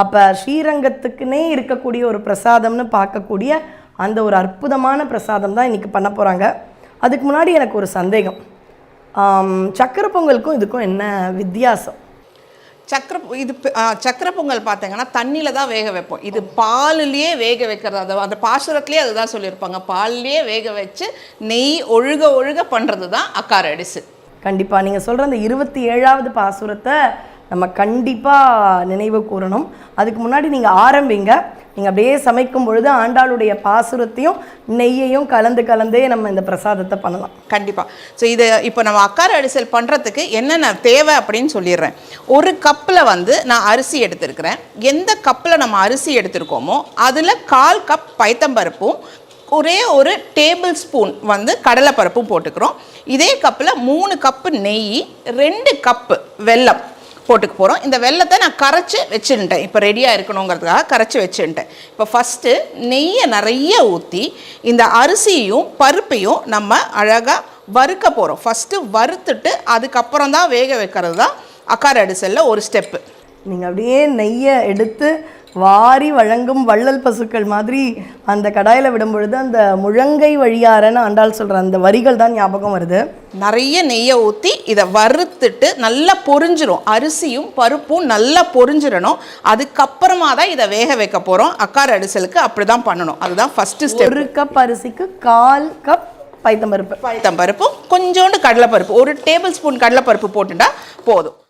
அப்போ ஸ்ரீரங்கத்துக்குன்னே இருக்கக்கூடிய ஒரு பிரசாதம்னு பார்க்கக்கூடிய அந்த ஒரு அற்புதமான பிரசாதம் தான் இன்றைக்கி பண்ண போகிறாங்க அதுக்கு முன்னாடி எனக்கு ஒரு சந்தேகம். சக்கரை பொங்கலுக்கும் இதுக்கும் என்ன வித்தியாசம்? சக்கரை இது சக்கரை பொங்கல் பார்த்தீங்கன்னா தண்ணியில் தான் வேக வைப்போம். இது பாலுலேயே வேக வைக்கிறது அது அந்த பாசுரத்துலேயே அதுதான் சொல்லியிருப்பாங்க. பால்லேயே வேக வச்சு நெய் ஒழுக ஒழுக பண்ணுறது தான் அக்கார அடிசு. கண்டிப்பாக நீங்கள் சொல்கிற அந்த இருபத்தி ஏழாவது பாசுரத்தை நம்ம கண்டிப்பாக நினைவு கூறணும். அதுக்கு முன்னாடி நீங்கள் ஆரம்பிங்க. நீங்கள் அப்படியே சமைக்கும் பொழுது ஆண்டாளுடைய பாசுரத்தையும் நெய்யையும் கலந்து கலந்தே நம்ம இந்த பிரசாதத்தை பண்ணலாம். கண்டிப்பாக ஸோ இது இப்போ நம்ம அக்கார அரிசல் பண்ணுறதுக்கு என்னென்ன தேவை அப்படின்னு சொல்லிடுறேன். ஒரு கப்பில் வந்து நான் அரிசி எடுத்திருக்கிறேன். எந்த கப்பில் நம்ம அரிசி எடுத்திருக்கோமோ அதில் கால் கப் பைத்தம்பருப்பும் ஒரே ஒரு டேபிள் ஸ்பூன் வந்து கடலைப்பருப்பும் போட்டுக்கிறோம். இதே கப்பில் மூணு கப்பு நெய் ரெண்டு கப்பு வெல்லம். போட்டுக்க போகிறோம் இந்த வெல்லத்தை நான் கரைச்சி வச்சுருட்டேன் இப்போ ரெடியாக இருக்கணுங்கிறதுக்காக கரைச்சி வச்சுருட்டேன் இப்போ ஃபஸ்ட்டு நெய்யை நிறைய ஊற்றி இந்த அரிசியும் பருப்பையும் நம்ம அழகாக வறுக்க போகிறோம் ஃபஸ்ட்டு வறுத்துட்டு அதுக்கப்புறம் தான் வேக வைக்கிறது தான் அக்கார் அடிசலில் ஒரு ஸ்டெப்பு நீங்கள் அப்படியே நெய்யை எடுத்து வாரி வழங்கும் வள்ளல் பசுக்கள் மாதிரி அந்த கடாயில் விடும் பொழுது அந்த முழங்கை வழியாரன்னு ஆண்டாள் சொல்கிற அந்த வரிகள் தான் ஞாபகம் வருது. நிறைய நெய்யை ஊற்றி இதை வறுத்துட்டு நல்லா பொரிஞ்சிரும். அரிசியும் பருப்பும் நல்லா பொரிஞ்சிடணும் அதுக்கப்புறமா தான் இதை வேக வைக்க போகிறோம் அக்கார அடிசலுக்கு அப்படி தான் பண்ணணும். அதுதான் ஃபஸ்ட்டு ஸ்டெப் ஒரு கப் அரிசிக்கு கால் கப் பைத்தம்பருப்பு. பருப்பும் கொஞ்சோண்டு கடலைப்பருப்பு. ஒரு டேபிள் ஸ்பூன் கடலைப்பருப்பு போட்டுட்டா போதும்.